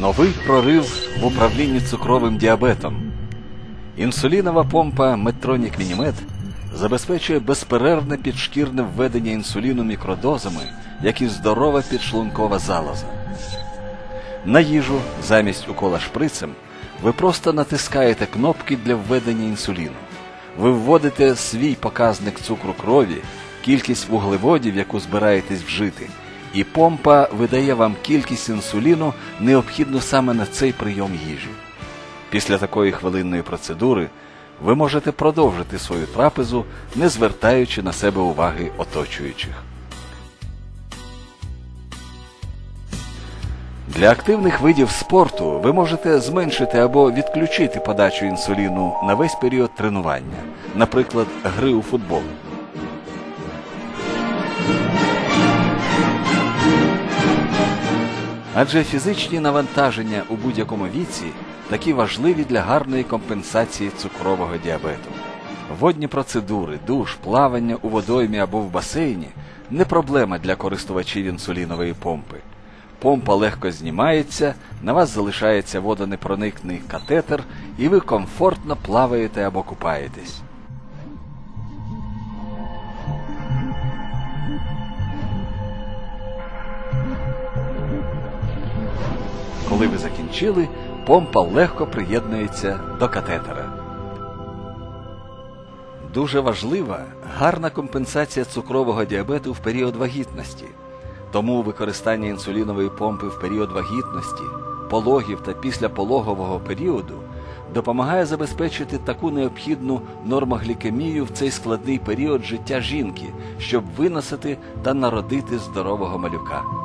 Новий прорив в управлінні цукровим діабетом. Інсулінова помпа Medtronic Minimed забезпечує безперервне підшкірне введення інсуліну мікродозами, як і здорова підшлункова залоза. На їжу замість укола шприцем ви просто натискаєте кнопки для введення інсуліну. Ви вводите свій показник цукру крові, кількість вуглеводів, яку збираєтесь вжити, і помпа видає вам кількість інсуліну, необхідну саме на цей прийом їжі. Після такої хвилинної процедури ви можете продовжити свою трапезу, не звертаючи на себе уваги оточуючих. Для активних видів спорту ви можете зменшити або відключити подачу інсуліну на весь період тренування, наприклад, гри у футбол. Адже фізичні навантаження у будь-якому віці такі важливі для гарної компенсації цукрового діабету. Водні процедури, душ, плавання у водоймі або в басейні не проблема для користувачів інсулінової помпи. Помпа легко знімається, на вас залишається водонепроникний катетер, і ви комфортно плаваєте або купаєтесь. Коли ви закінчили, помпа легко приєднується до катетера. Дуже важлива гарна компенсація цукрового діабету в період вагітності. Тому використання інсулінової помпи в період вагітності, пологів та післяпологового періоду допомагає забезпечити таку необхідну нормоглікемію в цей складний період життя жінки, щоб виносити та народити здорового малюка.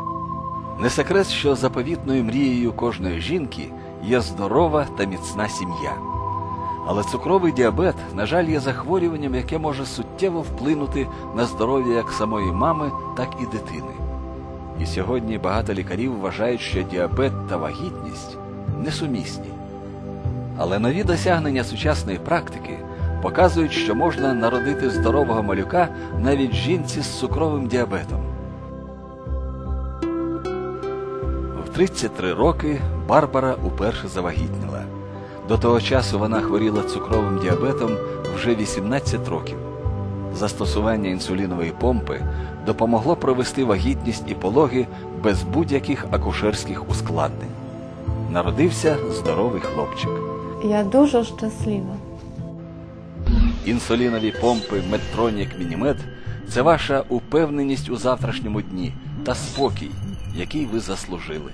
Не секрет, що заповітною мрією кожної жінки є здорова та міцна сім'я. Але цукровий діабет, на жаль, є захворюванням, яке може суттєво вплинути на здоров'я як самої мами, так і дитини. І сьогодні багато лікарів вважають, що діабет та вагітність несумісні. Але нові досягнення сучасної практики показують, що можна народити здорового малюка навіть жінці з цукровим діабетом. 33 роки Барбара уперше завагітніла. До того часу вона хворіла цукровим діабетом вже 18 років. Застосування інсулінової помпи допомогло провести вагітність і пологи без будь-яких акушерських ускладнень. Народився здоровий хлопчик. Я дуже щаслива. Інсулінові помпи Medtronic Minimed – це ваша упевненість у завтрашньому дні та спокій, який ви заслужили.